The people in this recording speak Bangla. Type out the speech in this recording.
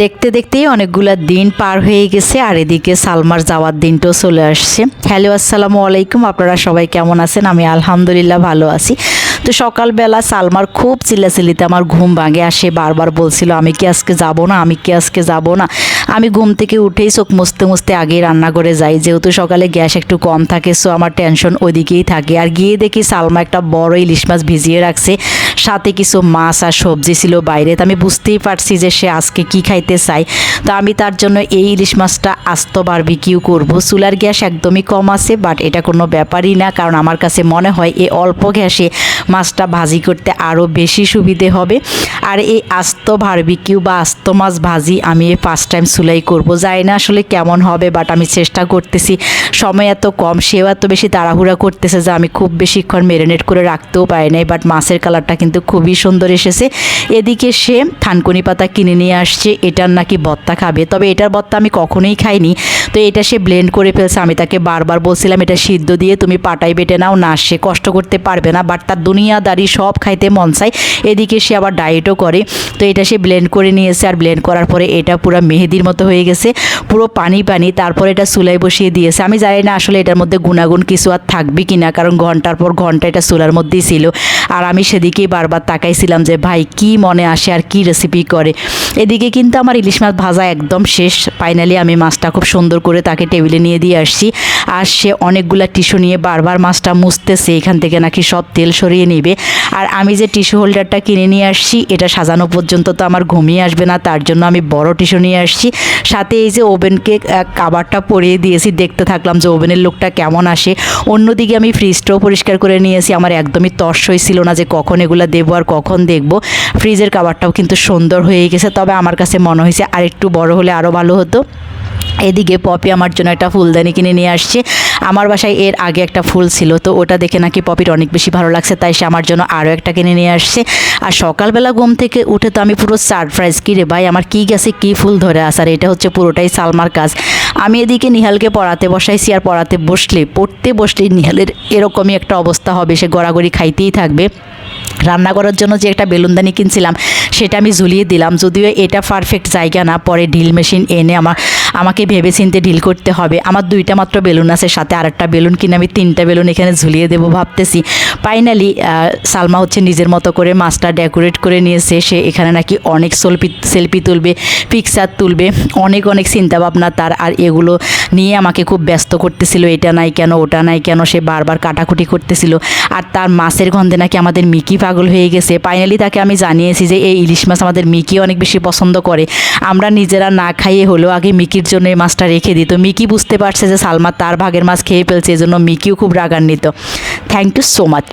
দেখতে দেখতেই অনেকগুলা দিন পার হয়ে গেছে, আর এদিকে সালমার যাওয়ার দিনটাও চলে আসছে। হ্যালো, আসসালামু আলাইকুম, আপনারা সবাই কেমন আছেন? আমি আলহামদুলিল্লাহ ভালো আছি। তো সকালবেলা সালমার খুব চিল্লাচিল্লিতে আমার ঘুম ভাঙে, আর সে বারবার বলছিল, আমি কি আজকে যাব না? আমি কি আজকে যাব না? আমি ঘুম থেকে উঠেই চোখ মুছতে মুছতে আগেই রান্না করে যাই, যেহেতু সকালে গ্যাস একটু কম থাকে সো আমার টেনশন ওইদিকেই থাকে। আর গিয়ে দেখি সালমা একটা বড় ইলিশ মাছ ভিজিয়ে রাখছে সাথে কিছু মাছ আর সবজি ছিল বাইরে। তো আমি বুঝতেই পারছি যে সে আজকে কি খাইতে চায়। তো আমি তার জন্য এই ইলিশ মাছটা আস্ত বারবিকিউ করব। চুলার গ্যাস একদমই কম আছে বাট এটা কোনো ব্যাপারই না, কারণ আমার কাছে মনে হয় এ অল্প গ্যাসে মাছটা ভাজি করতে আরও বেশি সুবিধে হবে। আর এই আস্ত বারবিকিউ বা আস্ত মাছ ভাজি আমি এই ফার্স্ট টাইম চুলাই করব। জানি না আসলে কেমন হবে বাট আমি চেষ্টা করতেছি। সময় এত কম, সেও এত বেশি তাড়াহুড়া করতেছে যে আমি খুব বেশিক্ষণ মেরিনেট করে রাখতেও পারি নাই বাট মাছের কালারটা কিন্তু খুবই সুন্দর এসেছে। এদিকে সে থানকুনি পাতা কিনে নিয়ে আসছে, এটার নাকি বত্তা খাবে। তবে এটার বত্তা আমি কখনোই খাইনি। তো এটা সে ব্লেন্ড করে ফেলছে। আমি তাকে বারবার বলছিলাম, এটা সিদ্ধ দিয়ে তুমি পাটাই বেটে নাও। না, সে কষ্ট করতে পারবে না বাট তার দুনিয়াদারি সব খাইতে মন চায়। এদিকে সে আবার ডায়েটও করে। তো এটা সে ব্লেন্ড করে নিয়েছে আর ব্লেন্ড করার পরে এটা পুরো মেহেদির মতো হয়ে গেছে। পুরো পানি পানি, তারপর এটা চুলায় বসিয়ে দিয়েছে। আমি জানি না আসলে এটার মধ্যে গুণাগুণ কিছু আর থাকবে কি না কারণ ঘণ্টার পর ঘণ্টা এটা চুলার মধ্যেই ছিল। আর আমি সেদিকেই বারবার তাকাইছিলাম যে, ভাই, কি মনে আসে আর কি রেসিপি করে? এদিকে কিন্তু আমার ইলিশ মাছ ভাজা একদম শেষ। ফাইনালি আমি মাছটা খুব সুন্দর করে তাকে টেবিলে নিয়ে দিয়ে আসছি। আর সে অনেকগুলা টিস্যু নিয়ে বারবার মাছটা মুছতেছে, এখান থেকে নাকি সব তেল সরিয়ে নেবে। আর আমি যে টিস্যু হোল্ডারটা কিনে নিয়ে আসছি, এটা সাজানো পর্যন্ত তো আমার ঘুমিয়ে আসবে না, তার জন্য আমি বড় টিস্যু নিয়ে আসছি। সাথে এই যে ওভেনকে কাবারটা পরিয়ে দিয়েছি, দেখতে থাকলাম যে ওভেনের লোকটা কেমন আসে। অন্যদিকে আমি ফ্রিজটাও পরিষ্কার করে নিয়েছি, আমার একদমই তর্সই ছিল না যে কখন এগুলো দেবো আর কখন দেখব। ফ্রিজের কাবারটাও কিন্তু সুন্দর হয়ে গেছে, তবে আমার কাছে মনে হয়েছে আর একটু বড় হলে আরও ভালো হতো। এদিকে পপি আমার জন্য একটা ফুলদানি কিনে নিয়ে আসছে। আমার বাসায় এর আগে একটা ফুল ছিল, তো ওটা দেখে নাকি পপির অনেক বেশি ভালো লাগছে, তাই সে আমার জন্য আরও একটা কিনে নিয়ে আসছে। আর সকালবেলা ঘুম থেকে উঠে তো আমি পুরো সারপ্রাইজ কী রে ভাই, আমার কী গেছে, কী ফুল ধরে আসার এটা হচ্ছে পুরোটাই সালমার কাজ। আমি এদিকে নিহালকে পড়াতে বসাইছি, আর পড়াতে বসলে, পড়তে বসলে নিহালের এরকমই একটা অবস্থা হবে, সে গড়াগড়ি খাইতেই থাকবে। রান্না করার জন্য যে একটা বেলুনদানি কিনছিলাম, সেটা আমি ঝুলিয়ে দিলাম, যদিও এটা পারফেক্ট জায়গা না, পরে ঢিল মেশিন এনে আমার আমাকে ভেবে চিনতে ঢিল করতে হবে। আমার দুইটা মাত্র বেলুন আছে, সাথে আরেকটা বেলুন কিনে আমি তিনটা বেলুন এখানে ঝুলিয়ে দেবো ভাবতেছি। ফাইনালি সালমা হচ্ছে নিজের মতো করে মাছটা ডেকোরেট করে নিয়েছে। সে এখানে নাকি অনেক সেলফি সেলফি তুলবে পিকচার তুলবে, অনেক অনেক চিন্তাভাবনা তার। আর এগুলো নিয়ে আমাকে খুব ব্যস্ত করতেছিল, এটা নাই কেন, ওটা নাই কেন, সে বারবার কাটাকুটি করতেছিল। আর তার মাছের গন্ধে নাকি আমাদের মিকি পাগল হয়ে গেছে। ফাইনালি তাকে আমি জানিয়েছি যে, এই ইলিশ মাছ আমাদের মিকি অনেক বেশি পছন্দ করে। আমরা নিজেরা না খাইয়ে হলেও আগে মিকির জন্য এই মাছটা রেখে দিত। মিকি বুঝতে পারছে যে সালমা তার ভাগের মাছ খেয়ে ফেলছে এই জন্য মিকিও খুব রাগান্বিত। Thank you so much